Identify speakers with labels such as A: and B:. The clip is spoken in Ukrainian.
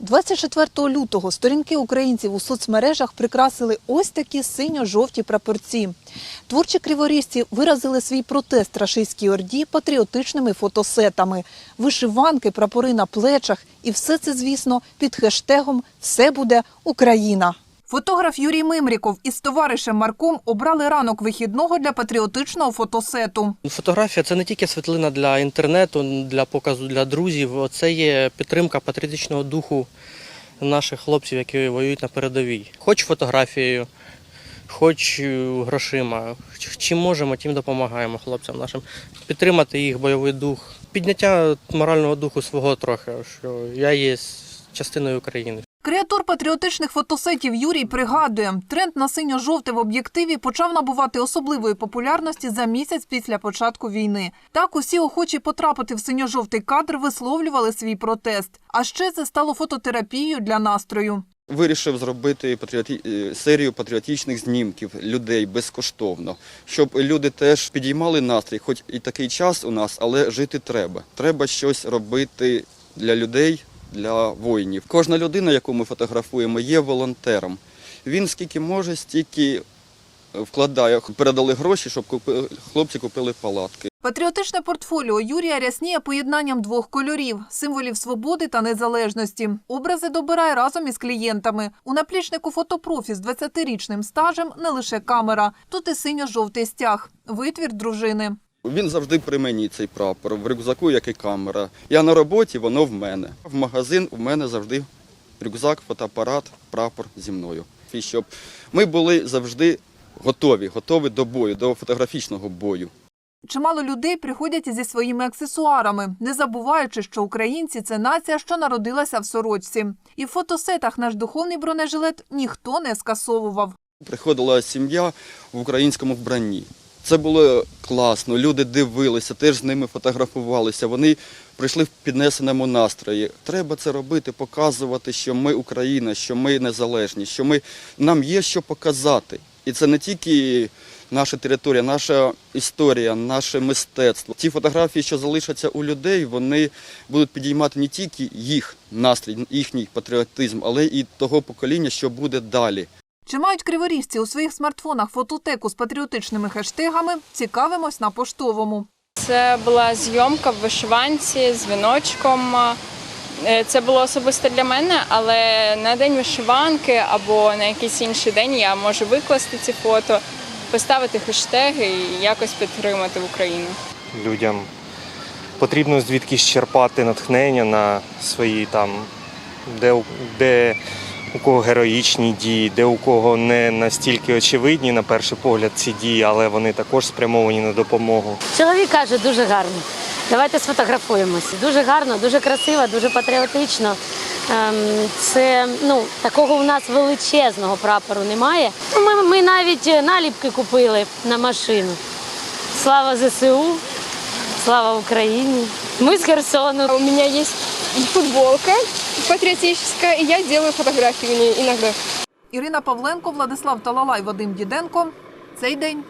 A: 24 лютого сторінки українців у соцмережах прикрасили ось такі синьо-жовті прапорці. Творчі криворізці виразили свій протест рашистській орді патріотичними фотосетами, вишиванки, прапори на плечах, і все це, звісно, під хештегом Все буде Україна. Фотограф Юрій Мимріков із товаришем Марком обрали ранок вихідного для патріотичного фотосету.
B: Фотографія це не тільки світлина для інтернету, для показу для друзів. Це є підтримка патріотичного духу наших хлопців, які воюють на передовій. Хоч фотографією, хоч е, грошима. Чим можемо, тим допомагаємо хлопцям нашим. Підтримати їх бойовий дух, підняття морального духу свого трохи, що я є частиною України.
A: Креатор патріотичних фотосетів Юрій пригадує, тренд на синьо-жовте в об'єктиві почав набувати особливої популярності за місяць після початку війни. Так усі охочі потрапити в синьо-жовтий кадр висловлювали свій протест. А ще це стало фототерапією для настрою.
C: Вирішив зробити патріоті... е, серію патріотичних знімків людей безкоштовно, щоб люди теж підіймали настрій, хоч і такий час у нас, але жити треба. Треба щось робити для людей, для воїнів. Кожна людина, яку ми фотографуємо, є волонтером. Він скільки може, стільки вкладає. Передали гроші, щоб купи... хлопці купили палатки.
A: Патріотичне портфоліо Юрія рясніє поєднанням двох кольорів символів свободи та незалежності. Образи добирає разом із клієнтами. У наплічнику фотопрофі з 20-річним стажем не лише камера, тут і синьо-жовтий стяг, витвір дружини.
C: Він завжди при мені цей прапор, в рюкзаку, як і камера. Я на роботі, воно в мене. В магазин у мене завжди рюкзак, фотоапарат, прапор зі мною. І щоб ми були завжди готові, готові до бою, до фотографічного бою.
A: Чимало людей приходять зі своїми аксесуарами, не забуваючи, що українці це нація, що народилася в сорочці. І в фотосетах наш духовний бронежилет ніхто не скасовував.
C: Приходила сім'я в українському вбранні. Це було класно. Люди дивилися, теж з ними фотографувалися. Вони прийшли в піднесеному настрої. Треба це робити, показувати, що ми Україна, що ми незалежні, що ми нам є що показати. І це не тільки наша територія, наша історія, наше мистецтво. Ті фотографії, що залишаться у людей, вони будуть підіймати не тільки їх настрій, їхній патріотизм, але і того покоління, що буде далі.
A: Чи мають криворіжці у своїх смартфонах фототеку з патріотичними хештегами? Цікавимось на поштовому.
D: Це була зйомка в вишиванці з віночком. Е, Це було особисто для мене, але на день вишиванки або на якийсь інший день я можу викласти ці фото, поставити хештеги і якось підтримати Україну.
E: людям потрібно звідкись черпати натхнення на свої там, де, де у кого героїчні дії, де у кого не настільки очевидні на перший погляд ці дії, але вони також спрямовані на допомогу.
F: Чоловік каже, дуже гарно. Давайте сфотографуємося. Дуже гарно, дуже красиво, дуже патріотично. Ем, Це ну такого у нас величезного прапору немає. Ну, Ми, ми навіть наліпки купили на машину. Слава ЗСУ, слава Україні. Ми з Херсону.
G: У меня есть футболка патриотическая, и я делаю фотографии иногда.
A: Ірина Павленко, Владислав Талалай, Вадим Діденко. Цей день